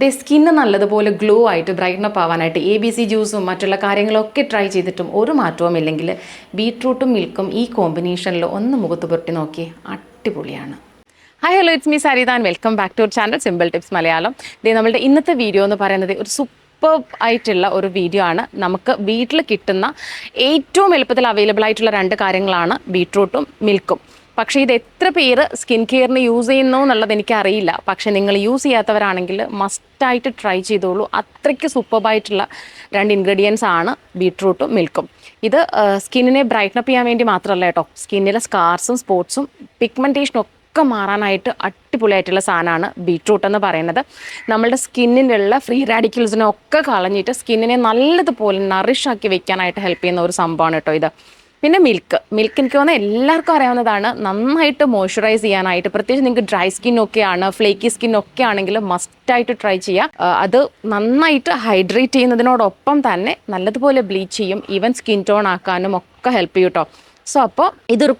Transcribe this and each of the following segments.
ദേ skin നല്ലതുപോലെ glow ആയിട്ട് ബ്രൈറ്റ്നപ്പ് ആവാനായിട്ട് എ ബി സി ജ്യൂസും മറ്റുള്ള കാര്യങ്ങളൊക്കെ ട്രൈ ചെയ്തിട്ടും ഒരു മാറ്റവും ഇല്ലെങ്കിൽ ബീട്രൂട്ടും മിൽക്കും ഈ കോമ്പിനേഷനിൽ ഒന്ന് മുഖത്ത് പുരട്ടി നോക്കി അടിപൊളിയാണ്. Hi hello it's me സരിതാൻ welcome back to our channel simple tips Malayalam ദേ നമ്മളുടെ ഇന്നത്തെ വീഡിയോ എന്ന് പറയുന്നത് ഒരു സൂപ്പർ ആയിട്ടുള്ള ഒരു വീഡിയോ ആണ്. നമുക്ക് വീട്ടിൽ കിട്ടുന്ന ഏറ്റവും എളുപ്പത്തിൽ അവൈലബിൾ ആയിട്ടുള്ള രണ്ട് കാര്യങ്ങളാണ് ബീട്രൂട്ടും മിൽക്കും. പക്ഷേ ഇത് എത്ര പേര് സ്കിൻ കെയറിന് യൂസ് ചെയ്യുന്നു എന്നുള്ളത് എനിക്ക് അറിയില്ല പക്ഷെ നിങ്ങൾ യൂസ് ചെയ്യാത്തവരാണെങ്കിൽ മസ്റ്റായിട്ട് ട്രൈ ചെയ്തോളൂ. അത്രയ്ക്ക് സൂപ്പർബായിട്ടുള്ള രണ്ട് ഇൻഗ്രീഡിയൻസ് ആണ് ബീട്രൂട്ടും മിൽക്കും ഇത് സ്കിന്നിനെ ബ്രൈറ്റ്നപ്പ് ചെയ്യാൻ വേണ്ടി മാത്രമല്ല കേട്ടോ. സ്കിന്നിലെ സ്കാർസും സ്പോട്സും പിഗ്മെന്റേഷനും ഒക്കെ മാറാനായിട്ട് അടിപൊളിയായിട്ടുള്ള സാധനമാണ് ബീട്രൂട്ട് എന്ന് പറയുന്നത്. നമ്മളുടെ സ്കിന്നിലുള്ള ഫ്രീ റാഡിക്കൽസിനെ ഒക്കെ കളഞ്ഞിട്ട് സ്കിന്നിനെ നല്ലതുപോലെ നറിഷാക്കി വെക്കാനായിട്ട് ഹെൽപ്പ് ചെയ്യുന്ന ഒരു സംഭവമാണ് കേട്ടോ ഇത്. പിന്നെ മിൽക്ക് മിൽക്ക് എനിക്ക് തോന്നുന്നത് എല്ലാവർക്കും അറിയാവുന്നതാണ് നന്നായിട്ട് മോയ്സ്ചറൈസ് ചെയ്യാനായിട്ട്. പ്രത്യേകിച്ച് നിങ്ങൾക്ക് ഡ്രൈ സ്കിൻ ഒക്കെയാണ് ഫ്ലേക്കി സ്കിൻ ഒക്കെ ആണെങ്കിൽ മസ്റ്റായിട്ട് ട്രൈ ചെയ്യുക അത് നന്നായിട്ട് ഹൈഡ്രേറ്റ് ചെയ്യുന്നതിനോടൊപ്പം തന്നെ നല്ലതുപോലെ ബ്ലീച്ച് ചെയ്യും. ഈവൻ സ്കിൻ ടോൺ ആക്കാനും ഒക്കെ ഹെൽപ്പ് ചെയ്യും കേട്ടോ സോ അപ്പോൾ ഇതൊരു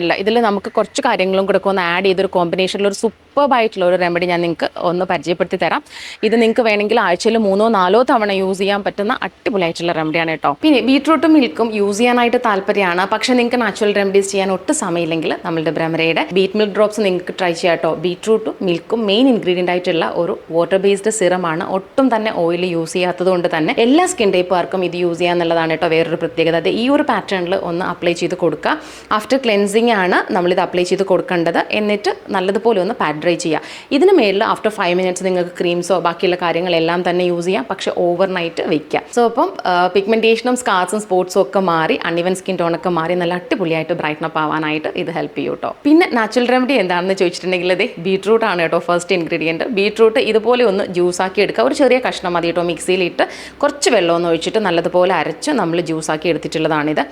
അല്ല. ഇതിൽ നമുക്ക് കുറച്ച് കാര്യങ്ങളും കൂടെ ഒന്ന് ആഡ് ചെയ്തൊരു കോമ്പിനേഷനിൽ ഒരു സൂപ്പർബായിട്ടുള്ള ഒരു റെമഡി ഞാൻ നിങ്ങൾക്ക് ഒന്ന് പരിചയപ്പെടുത്തി തരാം. ഇത് നിങ്ങൾക്ക് വേണമെങ്കിൽ ആഴ്ചയിൽ മൂന്നോ നാലോ തവണ യൂസ് ചെയ്യാൻ പറ്റുന്ന അടിപൊളിയായിട്ടുള്ള റെമഡിയാണ് കേട്ടോ. പിന്നെ ബീട്രൂട്ടും മിൽക്കും യൂസ് ചെയ്യാനായിട്ട് താല്പര്യമാണ്. പക്ഷേ നിങ്ങൾക്ക് നാച്ചുറൽ റെമഡീസ് ചെയ്യാൻ ഒട്ടും സമയമില്ലെങ്കിൽ നമ്മളുടെ ബ്രഹ്മരയുടെ ബീറ്റ് മിൽക്ക് ഡ്രോപ്സ് നിങ്ങൾക്ക് ട്രൈ ചെയ്യാം കേട്ടോ. ബീട്രൂട്ടും മിൽക്കും മെയിൻ ഇൻഗ്രീഡിയന്റ് ആയിട്ടുള്ള ഒരു വാട്ടർ ബേസ്ഡ് സിറമാണ് ഒട്ടും തന്നെ ഓയിൽ യൂസ് ചെയ്യാത്തത് കൊണ്ട് തന്നെ എല്ലാ സ്കിൻ ടൈപ്പുകാർക്കും ഇത് യൂസ് ചെയ്യാന്നുള്ളതാണ് കേട്ടോ വേറൊരു പ്രത്യേകത. ഈ ഒരു പാറ്റേണിൽ ഒന്ന് അപ്ലൈ ചെയ്ത് കൊടുക്കുക. ആഫ്റ്റർ ക്ലെൻസിങ് ആണ് നമ്മളിത് അപ്ലൈ ചെയ്ത് കൊടുക്കേണ്ടത്. എന്നിട്ട് നല്ലതുപോലെ ഒന്ന് പാഡ് ഡ്രൈ ചെയ്യുക. ഇതിന് മേളിൽ ആഫ്റ്റർ ഫൈവ് മിനിറ്റ്സ് നിങ്ങൾക്ക് ക്രീംസോ ബാക്കിയുള്ള കാര്യങ്ങളെല്ലാം തന്നെ യൂസ് ചെയ്യാം. പക്ഷെ ഓവർ നൈറ്റ് വെക്കുക. സോ അപ്പം പിഗ്മെന്റേഷനും സ്കാർസും സ്പോട്സും ഒക്കെ മാറി അൺഇവൻ സ്കിൻ ടോണൊക്കെ മാറി നല്ല അടിപൊളിയായിട്ട് ബ്രൈറ്റ്നപ്പ് ആവാനായിട്ട് ഇത് ഹെൽപ്പ് ചെയ്യും കേട്ടോ പിന്നെ നാച്ചുറൽ റെമഡി എന്താണെന്ന് ചോദിച്ചിട്ടുണ്ടെങ്കിൽ ഇത് ബീട്രൂട്ട് ആണ് കേട്ടോ ഫസ്റ്റ് ഇൻഗ്രീഡിയന്റ് ബീട്രൂട്ട് ഇതുപോലെ ഒന്ന് ജ്യൂസ് ആക്കി എടുക്കുക. ഒരു ചെറിയ കഷ്ണം മതി കേട്ടോ മിക്സിയിലിട്ട് കുറച്ച് വെള്ളം ഒഴിച്ചിട്ട് നല്ലതുപോലെ അരച്ച് നമ്മൾ ജ്യൂസ് ആക്കി എടുത്തിട്ടുള്ളതാണിത്.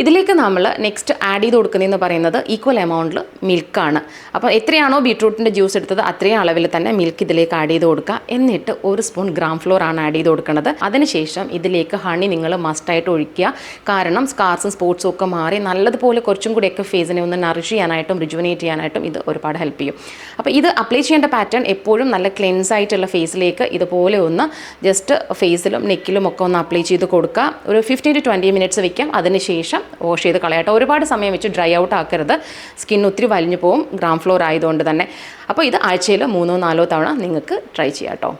ഇതിലേക്ക് നമ്മൾ നെക്സ്റ്റ് ആഡ് ചെയ്ത് കൊടുക്കുന്നതെന്ന് പറയുന്നത് ഈക്വൽ എമൗണ്ടിൽ മിൽക്കാണ് അപ്പോൾ എത്രയാണോ ബീട്രൂട്ടിന്റെ ജ്യൂസ് എടുത്തത് അത്രയും അളവിൽ തന്നെ മിൽക്ക് ഇതിലേക്ക് ആഡ് ചെയ്ത് കൊടുക്കുക. എന്നിട്ട് ഒരു സ്പൂൺ ഗ്രാം ഫ്ലോർ ആണ് ആഡ് ചെയ്ത് കൊടുക്കുന്നത്. അതിനുശേഷം ഇതിലേക്ക് ഹണി നിങ്ങൾ മസ്റ്റായിട്ട് ഒഴിക്കുക. കാരണം സ്കാർസും സ്പോർട്സും ഒക്കെ മാറി നല്ലതുപോലെ കുറച്ചും കൂടിയൊക്കെ ഫേസിനെ ഒന്ന് നറിഷ് ചെയ്യാനായിട്ടും റിജുവനേറ്റ് ചെയ്യാനായിട്ടും ഇത് ഒരുപാട് ഹെൽപ്പ് ചെയ്യും. അപ്പോൾ ഇത് അപ്ലൈ ചെയ്യേണ്ട പാറ്റേൺ എപ്പോഴും നല്ല ക്ലെൻസ് ആയിട്ടുള്ള ഫേസിലേക്ക് ഇതുപോലെ ഒന്ന് ജസ്റ്റ് ഫേസിലും നെക്കിലും ഒക്കെ ഒന്ന് അപ്ലൈ ചെയ്ത് കൊടുക്കുക. ഒരു ഫിഫ്റ്റീൻ ടു ട്വന്റി മിനിറ്റ്സ് വയ്ക്കാം അതിനുശേഷം വാഷ് ചെയ്ത് കളയട്ടെ. ഒരുപാട് സമയം വെച്ച് ഡ്രൈ ഔട്ട് ആക്കരുത്. സ്കിൻ ഒത്തിരി വലിഞ്ഞു പോകും ഗ്രാം ഫ്ലോർ ആയതുകൊണ്ട് തന്നെ. അപ്പോൾ ഇത് ആഴ്ചയിൽ മൂന്നോ നാലോ തവണ നിങ്ങൾക്ക് ട്രൈ ചെയ്യാം കേട്ടോ